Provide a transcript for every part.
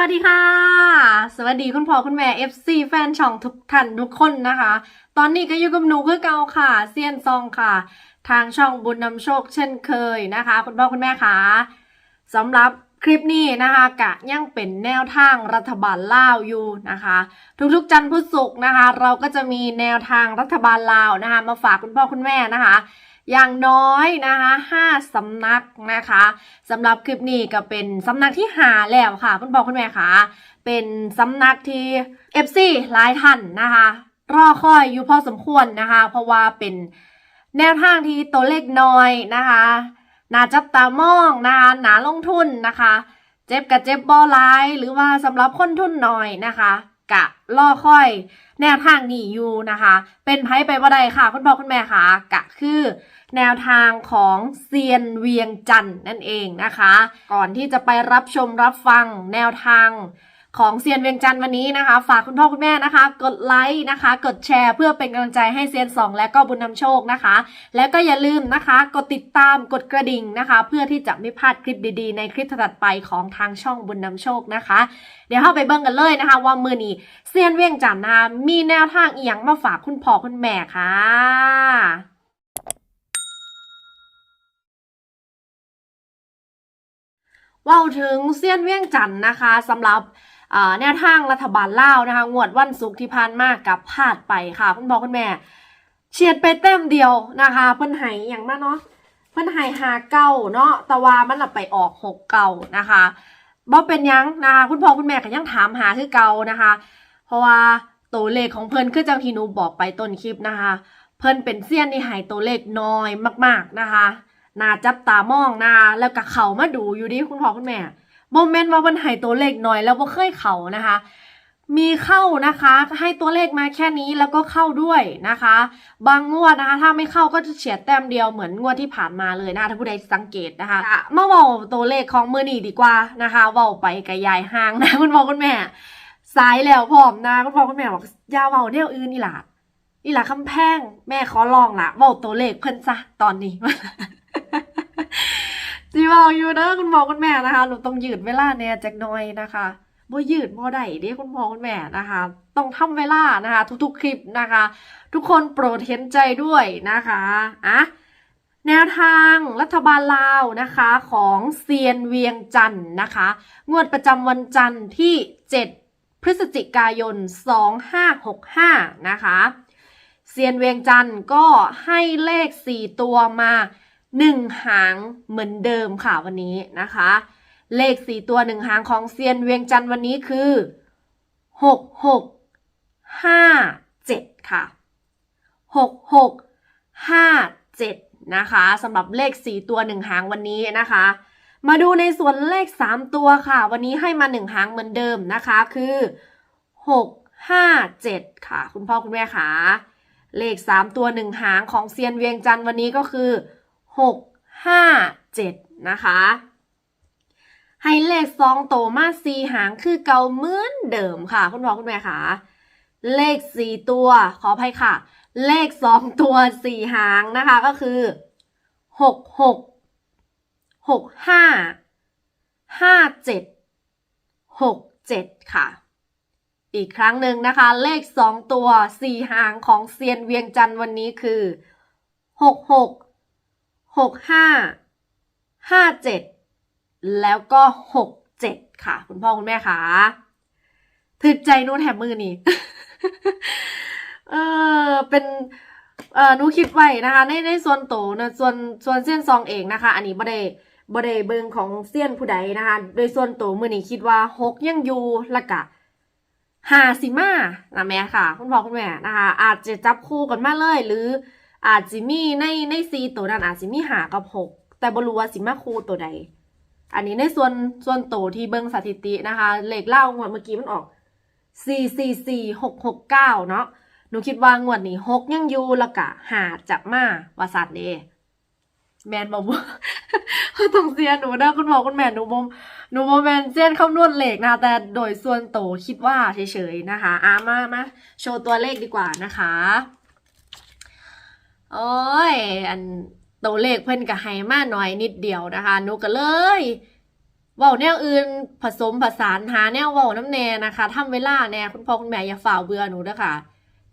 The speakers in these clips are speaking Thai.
วัสดีค่ะ สวัสดีคุณพ่อคุณแม่ FC แฟนช่องทุกท่านทุกคนนะคะ ตอนนี้ก็อยู่กับหนูคือเก่าค่ะเซียนซองค่ะ ทางช่องบุญนำโชคเช่นเคยนะคะ คุณพ่อคุณแม่คะสำหรับคลิปนี้นะคะกะยังเป็นแนวทางรัฐบาลลาวอยู่นะคะ ทุกๆจันทร์พุธศุกร์นะคะ เราก็จะมีแนวทางรัฐบาลลาวนะคะ มาฝากคุณพ่อคุณแม่นะคะ อย่างน้อยนะคะห้าสำนักนะคะสำหรับคลิปนี้ก็เป็นสำนักที่หาแล้วค่ะคุณพ่อคุณแม่ค่ะ เป็นสำนักที่ FC หลายท่านนะคะรอคอยอยู่พอสมควรนะคะ เพราะว่าเป็นแนวทางที่ตัวเลขน้อยนะคะนาจับตามองนะคะหนาลงทุนนะคะ เจ็บกับเจ็บบอไลายหรือว่าสำหรับคนทุนน้อยนะคะ กะล่อค่อย แนวทางนี้อยู่นะคะ เป็นไพ่ไปว่าใดค่ะ คุณพ่อคุณแม่ค่ะกะคือ แนวทางของเซียนเวียงจันนั่นเองนะคะ ก่อนที่จะไปรับชมรับฟังแนวทาง ของเซียนเวียงจันทร์วันนี้นะคะ ฝากคุณพ่อคุณแม่นะคะ กดไลค์นะคะ กดแชร์เพื่อเป็นกำลังใจให้เซียนสองและก็บุญนำโชคนะคะ แล้วก็อย่าลืมนะคะ กดติดตามกดกระดิ่งนะคะ เพื่อที่จะไม่พลาดคลิปดีๆ ในคลิปถัดไปของทางช่องบุญนำโชคนะคะ เดี๋ยวเข้าไปเบิ่งกันเลยนะคะ ว่ามือนี้เซียนเวียงจันทร์นะมีแนวทางอีหยังมาฝากคุณพ่อคุณแม่ค่ะว้าถึงเซียนเวียงจันทน์นะคะสำหรับ แนวทางรัฐบาลลาวนะคะ งวดวันศุกร์ที่ผ่านมากับพลาดไปค่ะคุณพ่อคุณแม่ เฉียดไปแต้มเดียวนะคะเพิ่นให้อย่างมากเนาะเพิ่นให้หาเก้าเนาะแต่ว่ามันหละไปออกหกเก้านะคะบ่เป็นยังนะคะคุณพ่อคุณแม่ก็ยังถามหาคือเก่านะคะ เพราะว่าตัวเลขของเพิ่นคือจังที่หนูบอกไปต้นคลิปนะคะ เพิ่นเป็นเซียนที่ให้ตัวเลขน้อยมาก ๆนะคะน่าจับตามองนะคะแล้วก็เขามาดูอยู่ดิคุณพ่อคุณแม่ โมเมนต์ว่ามันให้ตัวเลขน้อยแล้วบ่เคยเขานะคะ มีเข้านะคะ ให้ตัวเลขมาแค่นี้แล้วก็เข้าด้วยนะคะ บางงวดนะคะ ถ้าไม่เข้าก็จะเฉียดแต้มเดียวเหมือนงวดที่ผ่านมาเลยนะคะถ้าผู้ใดสังเกตนะคะอะมาเว้าตัวเลขของมือนีดีกว่านะคะเว้าไปกับยายห่างนะคุณพ่อคุณแม่สายแล้วพร้อมนะคุณพ่อคุณแม่บอกอยาเว้าแนวอื่นนี่ล่ะนี่ล่ะคำแพงแม่ขอลองล่ะเว้าตัวเลขเพิ่นซะตอนนี้ จีเว้าอยู่นะคุณพ่อคุณแม่นะคะหนูต้องยืดเวลาแหน่ยจักหน่อยนะคะบ่ยืดบ่ได้เด้คุณพ่อคุณแม่นะคะ ต้องทำเวลานะคะ ทุกๆคลิปนะคะ ทุกคนโปรดเห็นใจด้วยนะคะอะแนวทางรัฐบาลลาวนะคะของเซียนเวียงจันทร์นะคะ งวดประจำวันจันทร์ที่ 7 พฤศจิกายน 2565 นะคะ เซียนเวียงจันทร์ก็ให้เลข 4 ตัวมา 1หางเหมือนเดิมค่ะวันนี้นะคะ เลข4ตัว1หางของเซียนเวียงจันทร์วันนี้คือ6 6 5 7ค่ะ6 6 5 7นะคะสำหรับเลข4ตัว1หางวันนี้นะคะ มาดูในส่วนเลข3ตัวค่ะ วันนี้ให้มา1หางเหมือนเดิมนะคะคือ6 5 7ค่ะ คุณพ่อคุณแม่ค่ะเลข3ตัว1หางของเซียนเวียงจันทร์วันนี้ก็คือ 6 5 7 นะคะ ให้เลขสองโตวมาสีหางคือเก่าเหมือนเดิมค่ะ คุณพ่อคุณแม่ค่ะ เลขสี่ตัว ขออภัยค่ะ เลขสองตัวสี่หางนะคะก็คือหกหกหกห้าห้าเจ็ดหกเจ็ดค่ะอีกครั้งหนึ่งนะคะ เลขสองตัวสี่หางของเซียนเวียงจันทร์วันนี้คือหก หกห้าห้าเจ็ดแล้วก็หกเจ็ดค่ะ คุณพ่อคุณแม่คะถึกใจนูแถมมือนี่เออเป็นเออนูคิดไว้นะคะ ในในส่วนโตนะส่วนส่วนเส้นซองเองนะคะ อันนี้บ่ได้บ่ได้เบิงของเซียนผู้ใดนะคะ โดยส่วนโตมือนี้คิดว่าหกยังอยู่ละกะหาสิมานะแม่ค่ะ คุณพ่อคุณแม่นะคะ อาจจะจับคู่กันมาเลยหรือ อาจจะมีในในซีตัวนั้นอาจจะมีหากับหกแต่บรูว่าสิมาคูตัวใด อันนี้ในส่วนส่วนโตที่เบิ้งสถิตินะคะ เลขเล่างวดเมื่อกี้มันออกสี่สี่สี่หกหกเก้าเนาะหนูคิดว่างวดนี้หกยังอยู่ละกะหาจับมาวาสัตเดแมนบอกว่าต้องเสียหนูนะคุณหมอคุณแม่หนูบมหนูบมแมนเซียนคำนวณเลขนะคะแต่โดยส่วนโตคิดว่าเฉยๆนะคะอามามาโชว์ตัวเลขดีกว่านะคะ โอ้ย อันตัวเลขเพิ่นก็ให้มาหน่อยนิดเดียวนะคะหนูก็เลยเว้าแนวอื่นผสมผสานหาแนวเว้าน้ำแน่นะคะทำเวลาแน่คุณพ่อคุณแม่อย่าฝ่าเบื่อหนูนะคะ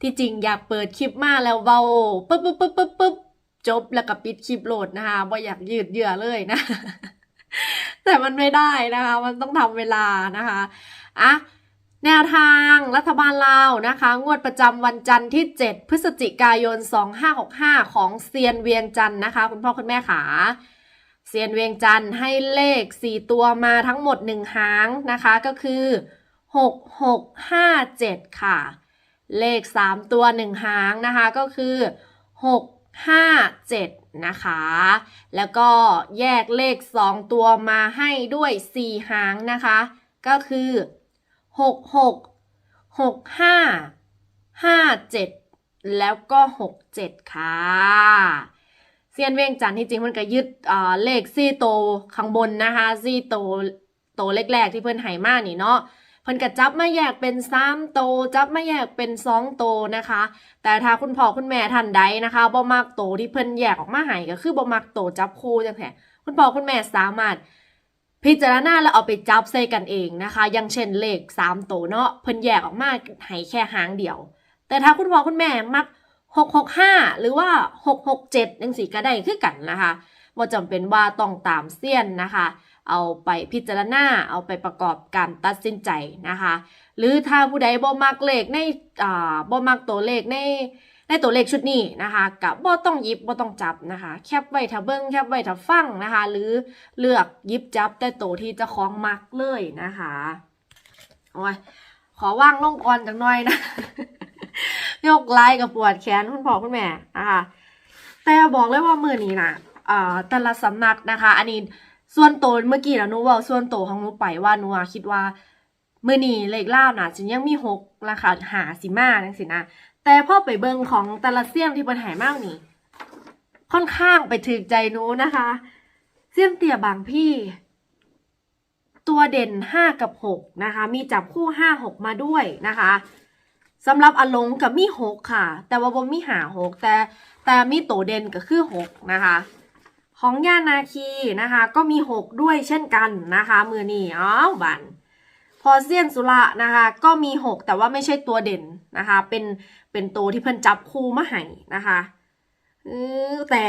ที่จริงอยากเปิดคลิปมาแล้วเว้าปึ๊บปึ๊บปึ๊บปึ๊บปึ๊บจบแล้วก็ปิดคลิปโหลดนะคะบ่าอยากยืดเยื้อเลยนะ แต่มันไม่ได้นะคะ มันต้องทำเวลานะคะอะ แนวทางรัฐบาลลาวนะคะ งวดประจำวันจันทร์ที่ 7 พฤศจิกายน 2565 ของเซียนเวียงจันทร์นะคะ คุณพ่อคุณแม่ขาเซียนเวียงจันทร์ให้เลข 4 ตัวมาทั้งหมด 1 หางนะคะ ก็คือ 6657 ค่ะ เลข 3 ตัว 1 หางนะคะก็คือ 657 นะคะ แล้วก็แยกเลข 2 ตัวมาให้ด้วย 4 หางนะคะ ก็คือ 66 65 57แล้วก็67ค่ะเซียนเวียงจันทร์ที่จริงมันก็ยึดเเลขซี่โตข้างบนนะคะซี่โตโตแรกๆที่เพิ่อนให้มานี่เนาะเพิ่นก็จับมาแยกเป็น3โต จับมาแยกเป็น2โตนะคะ แต่ถ้าคุณพ่อคุณแม่ท่านใดนะคะบ่มักโตที่เพิ่นแยกออกมาให้ก็คือบ่มักโตจับคู่จังแท้คุณพ่อคุณแม่สามารถ พิจารณาแล้วเอาไปจับใส่กันเองนะคะ อย่างเช่นเลข3โตวเนาะเพิ่นแยกออกมาให้แค่หางเดียว แต่ถ้าคุณพ่อคุณแม่มัก665หรือว่า667จังซี่ก็ได้คือกันนะคะบ่จำเป็นว่าต้องตามเสี้ยนนะคะ เอาไปพิจารณาเอาไปประกอบการตัดสินใจนะคะ หรือถ้าผู้ใดบ่มักเลขในอ่าบ่มักตัวเลขใน ในตัวเลขชุดนี้นะคะกับบ่ต้องยิบบ่ต้องจับนะคะ แคปไว้ถ้าเบิ่งแคปไว้ถ้าฟังนะคะ หรือเลือกยิบจับแต่ตัวที่จะคล้องมักเลยนะคะโอ้ยขอว่างลงก่อนจังหน่อยนะยกไล่กับปวดแขนคุณพ่อคุณแม่นะคะแต่บอกเลยว่ามือนี้นะอ่าแต่ละสำนักนะคะ อันนี้ส่วนตัวเมื่อกี้นะนูว่าส่วนตัวของนูไปว่านูคิดว่ามือนี้เลขล่าวนะฉันยังมีหกราคาหาสิมาจังสินะ แต่พ่อไปเบิงของต่ละเสี่ยงที่เพิ่นหายมากนี่ ค่อนข้างไปถึกใจหนูนะคะเสี่ยงเตี่ยบางพี่ ตัวเด่นห้ากับหกนะคะ มีจับคู่ห้าหกมาด้วยนะคะสำหรับอลงกับมีหกค่ะ แต่ว่าบ่มีหาหกแต่แต่มีโตเด่นก็คือหกนะคะของย่านาคีนะคะ ก็มีหกด้วยเช่นกันนะคะ มือนี่อ้าวบัน อเซียนสุระนะคะก็มีหกแต่ว่าไม่ใช่ตัวเด่นนะคะเป็นเป็นตัวที่เพิ่นจับคู่มาให้นะคะแต่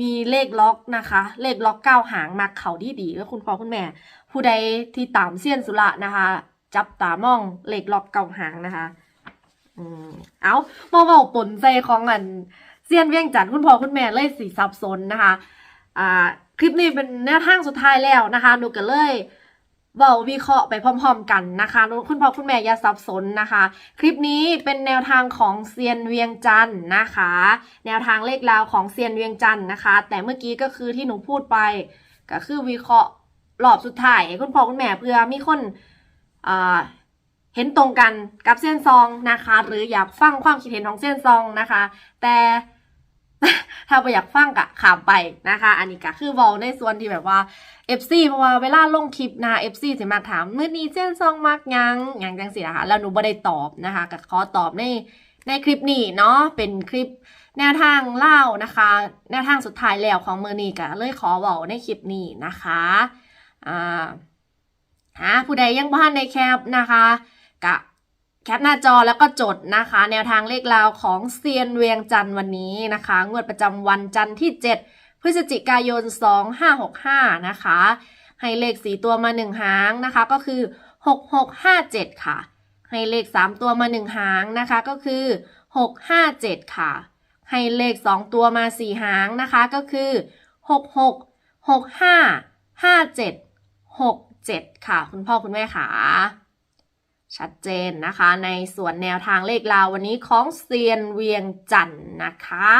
มีเลขล็อกนะคะ เลขล็อกเก้าหางมาเขาดีดีๆแล้วคุณพ่อคุณแม่ ผู้ใดที่ตามเซียนสุระนะคะ จับตามองเลขล็อกเก้าหางนะคะอืมเอามาบอกปนใจของอันเซียนเวียงจันทร์คุณพ่อคุณแม่เลยสีสับสนนะคะ อ่า คลิปนี้เป็นแนวทางสุดท้ายแล้วนะคะหนูก็เลย เว้าวิเคราะห์ไปพร้อมๆกันนะคะ คุณพ่อคุณแม่อย่าสับสนนะคะ คลิปนี้เป็นแนวทางของเซียนเวียงจันทร์นะคะ แนวทางเลขราวของเซียนเวียงจันทร์นะคะ แต่เมื่อกี้ก็คือที่หนูพูดไป ก็คือวิเคราะห์รอบสุดท้ายคุณพ่อคุณแม่เพื่อมีคนเห็นตรงกันกับเส้นซองนะคะ หรืออยากฟังความคิดเห็นของเส้นซองนะคะ แต่ ถ้าไปอยากฟังกะขามไปนะคะ อันนี้ก็คือเวอลในส่วนที่แบบว่า FC เพราะว่าเวลาลงคลิปนะ FC สิมาถามเมื่อนี้เส้นซองมักยังยังจังสินะคะแล้วหนูบ่ได้ตอบนะคะก็ขอตอบในในคลิปนี้เนาะเป็นคลิปแนวทางเล่านะคะ แนวทางสุดท้ายแล้วของมือนี้ก็เลยขอเวอลในคลิปนี้นะคะอ่าหาผู้ใดยังบ่ทันในแคปนะคะกะ แคปหน้าจอแล้วก็จดนะคะ แนวทางเลขราวของเซียนเวียงจันทร์วันนี้นะคะ งวดประจำวันจันทร์ที่ 7 พฤศจิกายน 2565 นะคะ ให้เลข4ตัวมา 1 หางนะคะ ก็คือ 6657 ค่ะ ให้เลข 3 ตัวมา 1 หางนะคะ ก็คือ 657 ค่ะ ให้เลข 2 ตัวมา 4 หางนะคะ ก็คือ 66 65 57 67 ค่ะ คุณพ่อคุณแม่ค่ะ ชัดเจนนะคะ ในส่วนแนวทางเลขลาววันนี้ของเซียนเวียงจันทร์นะคะ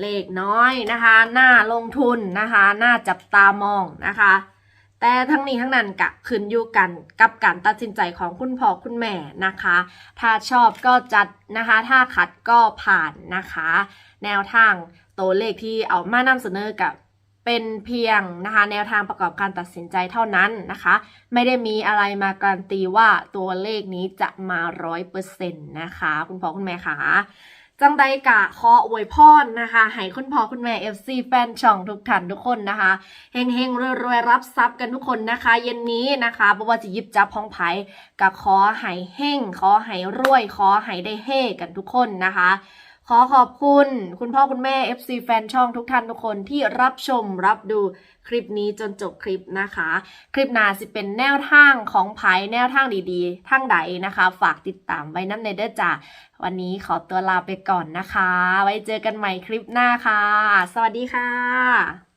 เลขน้อยนะคะน่าลงทุนนะคะน่าจับตามองนะคะ แต่ทั้งนี้ทั้งนั้นกะขึ้นอยู่กันกับการตัดสินใจของคุณพ่อคุณแม่นะคะ ถ้าชอบก็จัดนะคะ ถ้าขัดก็ผ่านนะคะ แนวทางตัวเลขที่เอามานำเสนอกับ เป็นเพียงนะคะแนวทางประกอบการตัดสินใจเท่านั้นนะคะ ไม่ได้มีอะไรมาการันตีว่าตัวเลขนี้จะมาร้อยเปอร์เซ็นต์นะคะ คุณพ่อคุณแม่คะจังใดกะขออวยพรนะคะให้คุณพ่อคุณแม่ FC แฟนช่องทุกท่านทุกคนนะคะเฮงเฮงๆรวยๆรับทรัพย์กันทุกคนนะคะ เย็นนี้นะคะบ่ว่าจะยิบจับห้องไผ่กะขอให้เฮงขอให้รวยขอให้ได้เฮกันทุกคนนะคะ ขอขอบคุณคุณพ่อคุณแม่ FC แฟนช่องทุกท่านทุกคนที่รับชมรับดูคลิปนี้จนจบคลิปนะคะ คลิปหน้าสิเป็นแนวทางของไผ่แนวทางดีๆ ทางใดนะคะ ฝากติดตามไว้น้ำในเด้อจ้ะวันนี้ขอตัวลาไปก่อนนะคะ ไว้เจอกันใหม่คลิปหน้าค่ะ สวัสดีค่ะ